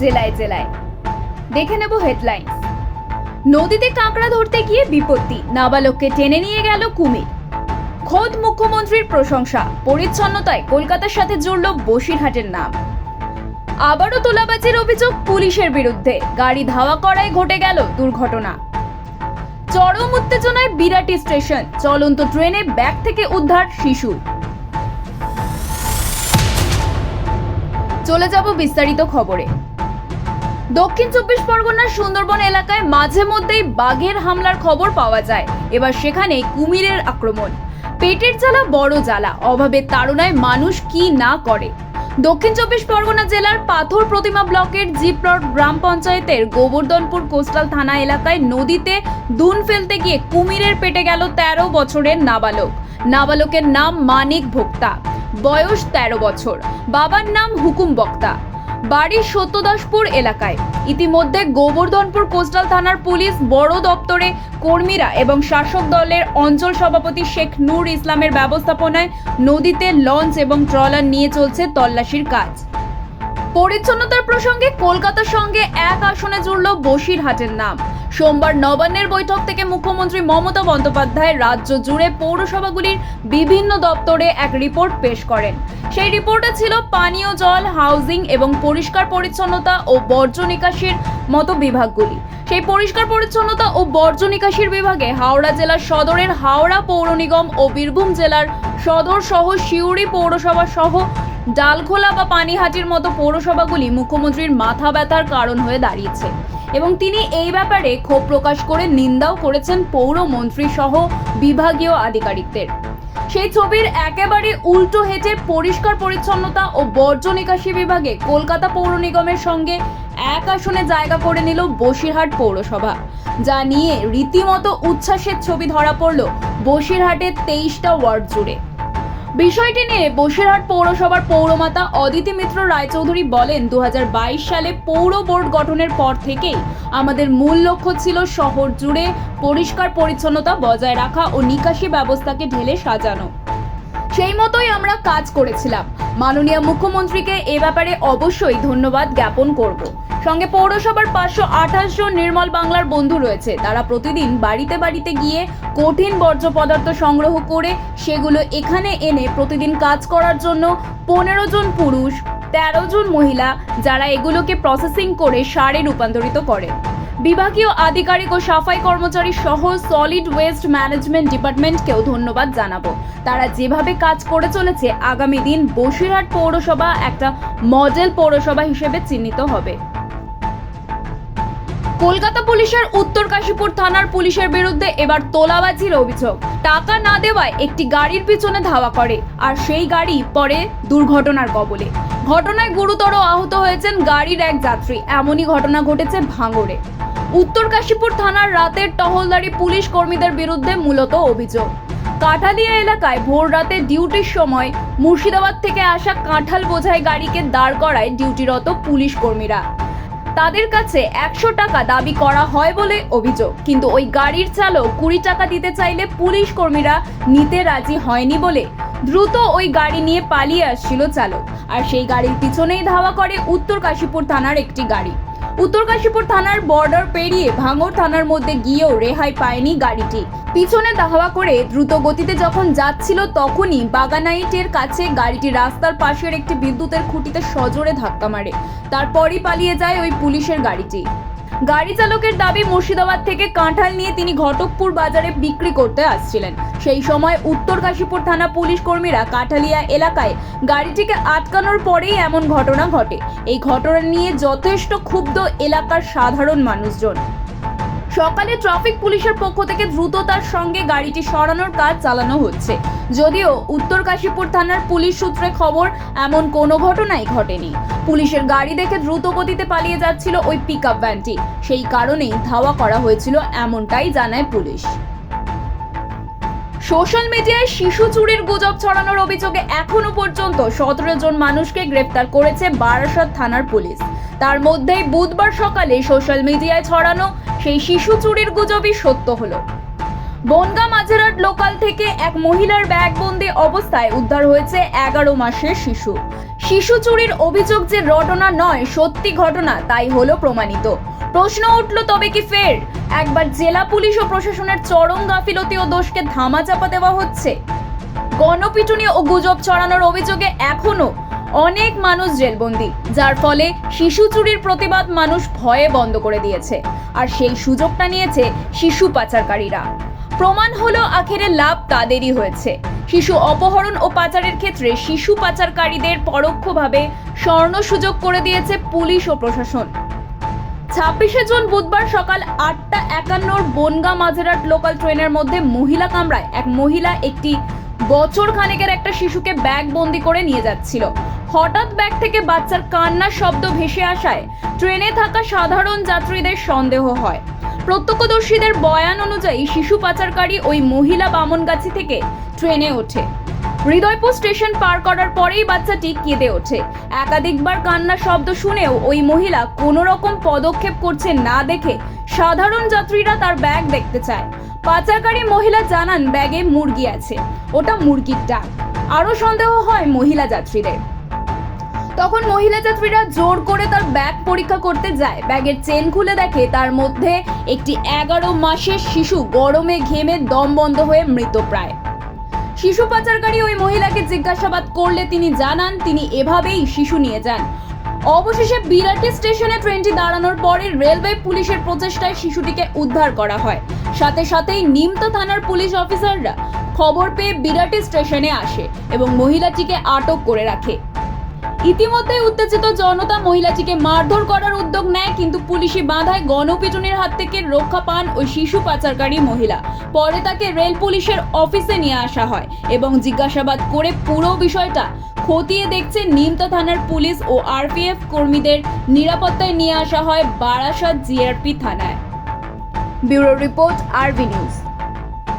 জেলায় জেলায়। দেখে নেব হেডলাইন্স নদীতে কাঁকড়া ধরতে গিয়ে বিপত্তি। নাবালককে টেনে নিয়ে গেল কুমির। খোদ মুখ্যমন্ত্রীর প্রশংসা। পরিচ্ছন্নতায় কলকাতার সাথে জুড়ল বসিরহাটের নাম। আবারও তোলাবাজির অভিযোগ পুলিশের বিরুদ্ধে। গাড়ি ধাওয়া করায় ঘটে গেল দুর্ঘটনা। চরম উত্তেজনায় বিরাটি স্টেশন। চলন্ত ট্রেনে ব্যাগ থেকে উদ্ধার শিশু চলে যাব বিস্তারিত খবরে। দক্ষিণ চব্বিশ পরগনার সুন্দরবন এলাকায় মাঝে মধ্যেই বাঘের হামলার খবর পাওয়া যায়। এবার সেখানে কুমিরের আক্রমণ। পেটের জ্বালা বড় জ্বালা। অভাবের তাড়নায় মানুষ কি না করে? দক্ষিণ চব্বিশ পরগনা জেলার পাথর প্রতিমা ব্লকের জিপ্লট গ্রাম পঞ্চায়েতের গোবর্ধনপুর কোস্টাল থানা এলাকায় নদীতে দুন ফেলতে গিয়ে কুমিরের পেটে গেল তেরো বছরের নাবালক। নাবালকের নাম মানিক ভোক্তা। বয়স তেরো বছর। বাবার নাম হুকুম বক্তা। বাড়ি সত্যদাসপুর এলাকায়। ইতিমধ্যে গোবর্ধনপুর কোস্টাল থানার পুলিশ, বড় দপ্তরে কর্মীরা এবং শাসক দলের অঞ্চল সভাপতি শেখ নূর ইসলামের ব্যবস্থাপনায় নদীতে লঞ্চ এবং ট্রলার নিয়ে চলছে তল্লাশির কাজ। পরিচ্ছন্নতার প্রসঙ্গে কলকাতার সঙ্গে এক আসনে জুড়ল বসিরহাটের নাম। সোমবার নবান্নের বৈঠক থেকে মুখ্যমন্ত্রী মমতা বন্দ্যোপাধ্যায় রাজ্য জুড়ে পৌরসভাগুলির বিভিন্ন দপ্তরে এক রিপোর্ট পেশ করেন। সেই রিপোর্টে ছিল পানীয় জল, হাউজিং এবং পরিষ্কার পরিচ্ছন্নতা ও বর্জ্য নিকাশির মতো বিভাগগুলি। সেই পরিষ্কার পরিচ্ছন্নতা ও বর্জ্য নিকাশির বিভাগে হাওড়া জেলার সদরের হাওড়া পৌর নিগম ও বীরভূম জেলার সদর সহ সিউড়ি পৌরসভা সহ ডালখোলা বা পানিহাটির মতো পৌরসভাগুলি মুখ্যমন্ত্রীর মাথা ব্যথার কারণ হয়ে দাঁড়িয়েছে। এবং তিনি এই ব্যাপারে ক্ষোভ প্রকাশ করে নিন্দাও করেছেন পৌরমন্ত্রী সহ বিভাগীয় আধিকারিকদের। সেই ছবির একেবারে উল্টো হেঁটে পরিষ্কার পরিচ্ছন্নতা ও বর্জ্য নিকাশি বিভাগে কলকাতা পৌর নিগমের সঙ্গে এক আসনে জায়গা করে নিল বসিরহাট পৌরসভা, যা নিয়ে রীতিমতো উচ্ছ্বাসের ছবি ধরা পড়ল বসিরহাটের তেইশটা ওয়ার্ড জুড়ে। বিষয়টি নিয়ে বসিরহাট পৌরসভার পৌরমাতা অদিতি মিত্র রায়চৌধুরী বলেন দু হাজার বাইশ সালে পৌর বোর্ড গঠনের পর থেকেই আমাদের মূল লক্ষ্য ছিল শহর জুড়ে পরিষ্কার পরিচ্ছন্নতা বজায় রাখা ও নিকাশি ব্যবস্থাকে ঢেলে সাজানো। সেই মতোই আমরা কাজ করেছিলাম। মাননীয় মুখ্যমন্ত্রীকে এ ব্যাপারে অবশ্যই ধন্যবাদ জ্ঞাপন করব। সঙ্গে পৌরসভার পাঁচশো আঠাশ জন নির্মল বাংলার বন্ধু রয়েছে। তারা প্রতিদিন বাড়িতে বাড়িতে গিয়ে কঠিন বর্জ্য পদার্থ সংগ্রহ করে সেগুলো এখানে এনে প্রতিদিন কাজ করার জন্য পনেরো জন পুরুষ, তেরো জন মহিলা, যারা এগুলোকে প্রসেসিং করে সারে রূপান্তরিত করে বিভাগীয় আধিকারিক ও সাফাই কর্মচারী সহ সলিড ওয়েস্ট ম্যানেজমেন্ট ডিপার্টমেন্টকেও ধন্যবাদ জানাব। তারা যেভাবে কাজ করে চলেছে, আগামী দিন বসিরহাট পৌরসভা একটা মডেল পৌরসভা হিসেবে চিহ্নিত হবে। কলকাতা পুলিশের উত্তর কাশীপুর থানার পুলিশের বিরুদ্ধে এবার তোলাবাজির অভিযোগ। টাকা না দেওয়ায় একটি গাড়ির পিছনে ধাওয়া করে, আর সেই গাড়ি পরে দুর্ঘটনার কবলে। ঘটনায় গুরুতর আহত হয়েছেন গাড়ির এক যাত্রী। এমনই ঘটনা ঘটেছে ভাঙড়ে। উত্তর কাশীপুর থানার রাতের টহলদারি পুলিশ কর্মীদের বিরুদ্ধে মূলত অভিযোগ। কাঠালিয়া এলাকায় ভোর রাতে ডিউটির সময় মুর্শিদাবাদ থেকে আসা কাঁঠাল বোঝাই গাড়িকে দাঁড় করায় ডিউটিরত পুলিশ কর্মীরা। তাদের কাছে একশো টাকা দাবি করা হয় বলে অভিযোগ। কিন্তু ওই গাড়ির চালক কুড়ি টাকা দিতে চাইলে পুলিশ কর্মীরা নিতে রাজি হয়নি বলে দ্রুত ওই গাড়ি নিয়ে পালিয়ে আসছিল চালক। আর সেই গাড়ির পিছনেই ধাওয়া করে উত্তর কাশীপুর থানার একটি গাড়ি। উত্তর কাশীপুর থানার বর্ডার পেরিয়ে ভাঙর থানার মধ্যে গিয়েও রেহাই পায়নি গাড়িটি। পিছনে ধাওয়া করে দ্রুত গতিতে যখন যাচ্ছিল তখনই বাগানাইটের কাছে গাড়িটি রাস্তার পাশের একটি বিদ্যুতের খুঁটিতে সজোরে ধাক্কা মারে। তারপরই পালিয়ে যায় ওই পুলিশের গাড়িটি। গাড়ি চালকের দাবি মুর্শিদাবাদ থেকে কাঁঠাল নিয়ে তিনি ঘটকপুর বাজারে বিক্রি করতে আসছিলেন। সেই সময় উত্তর কাশীপুর থানা পুলিশ কর্মীরা কাঁঠালিয়া এলাকায় গাড়িটিকে আটকানোর পরেই এমন ঘটনা ঘটে। এই ঘটনা নিয়ে যথেষ্ট ক্ষুব্ধ এলাকার সাধারণ মানুষজন। সকালে ট্রাফিক পুলিশের পক্ষ থেকে দ্রুততার সঙ্গে গাড়িটি সরানোর কাজ চালানো হচ্ছে। যদিও উত্তর কাশীপুর থানার পুলিশ সূত্রে খবর, এমন কোনো ঘটনাই ঘটেনি। পুলিশের গাড়ি দেখে দ্রুত গতিতে পালিয়ে যাচ্ছিল ওই পিক আপ ভ্যানটি সেই কারণেই ধাওয়া করা হয়েছিল, এমনটাই জানায় পুলিশ। সোশ্যাল মিডিয়ায় শিশু চুরির গুজব ছড়ানোর অভিযোগে এখনও পর্যন্ত সতেরো জন মানুষকে গ্রেপ্তার করেছে বারাসত থানার পুলিশ। তার মধ্যেই বুধবার সকালে সোশ্যাল মিডিয়ায় ছড়ানো সেই শিশু চুরির গুজবই সত্য হলো। বনগা মাঝেরহাট লোকাল থেকে এক মহিলার ব্যাগবন্দি অবস্থায় উদ্ধার হয়েছে এগারো মাসের শিশু। শিশু চুরির অভিযোগ যে রটনা নয়, সত্যি ঘটনা তাই হলো প্রমাণিত। প্রশ্ন উঠল, তবে কি ফের একবার জেলা পুলিশ ও প্রশাসনের চরম গাফিলতি ও দোষকে ধামাচাপা দেওয়া হচ্ছে? গণপিটুনি ও গুজব ছড়ানোর অভিযোগে এখনও অনেক মানুষ জেলবন্দি, যার ফলে শিশু চুরির প্রতিবাদ মানুষ ভয়ে বন্ধ করে দিয়েছে। আর সেই সুযোগটা নিয়েছে শিশু পাচারকারীরা। প্রমাণ হলো আখেরে লাভ তাদেরই হয়েছে। শিশু অপহরণ ও পাচারের ক্ষেত্রে শিশু পাচারকারীদের পরোক্ষভাবে স্বর্ণ সুযোগ করে দিয়েছে পুলিশ ও প্রশাসন। ছাব্বিশে জুন বুধবার সকাল আটটা একান্নর বনগা মাঝেরহাট লোকাল ট্রেনের মধ্যে মহিলা কামরায় এক মহিলা একটি বছর খানেকের একটা শিশুকে ব্যাগ বন্দি করে নিয়ে যাচ্ছিল। হঠাৎ ব্যাগ থেকে বাচ্চার কান্নার শব্দ ভেসে আসায় ট্রেনে থাকা সাধারণ যাত্রীদের সন্দেহ হয়। প্রত্যক্ষদর্শীদের বয়ান অনুযায়ী শিশু পাচারকারী ওই মহিলা বামনগাছি থেকে ট্রেনে ওঠে। হৃদয়পুর স্টেশন পার করার পরেই বাচ্চাটি কেঁদে ওঠে। একাধিকবার কান্নার শব্দ শুনেও ওই মহিলা কোনো রকম পদক্ষেপ করছে না দেখে সাধারণ যাত্রীরা তার ব্যাগ দেখতে চায়। পাচারকারী মহিলা জানান, ব্যাগে মুরগি আছে। ওটা মুরগির ডাক। আরও সন্দেহ হয় মহিলা যাত্রীদের। তখন মহিলা যাত্রীরা জোর করে তার ব্যাগ পরীক্ষা করতে যায়। ব্যাগের চেন খুলে দেখে তার মধ্যে একটি এগারো মাসের শিশু গরমে ঘেমে দম বন্ধ হয়ে মৃতপ্রায় শিশু পাচারকারী ওই মহিলাকে জিজ্ঞাসাবাদ করলে তিনি জানান, তিনি এভাবেই শিশু নিয়ে যান। অবশেষে বিরাটি স্টেশনে ট্রেনটি দাঁড়ানোর পরে রেলওয়ে পুলিশের প্রচেষ্টায় শিশুটিকে উদ্ধার করা হয়। সাথে সাথেই নিমতা থানার পুলিশ অফিসাররা খবর পেয়ে বিরাটি স্টেশনে আসে এবং মহিলাটিকে আটক করে রাখে। ইতিমধ্যে উত্তেজিত জনতা মহিলাটিকে মারধর করার উদ্যোগ নেয়, কিন্তু পুলিশি বাধায় গণপিটুনির হাত থেকে রক্ষা পান ওই শিশু পাচারকারী মহিলা। পরে তাকে রেল পুলিশের অফিসে নিয়ে আসা হয় এবং জিজ্ঞাসাবাদ করে পুরো বিষয়টা খতিয়ে দেখছে নিমতা থানার পুলিশ ও আরপিএফ কর্মীদের নিরাপত্তায় নিয়ে আসা হয় বারাসাত জিআরপি থানায়। Bureau report, RB news.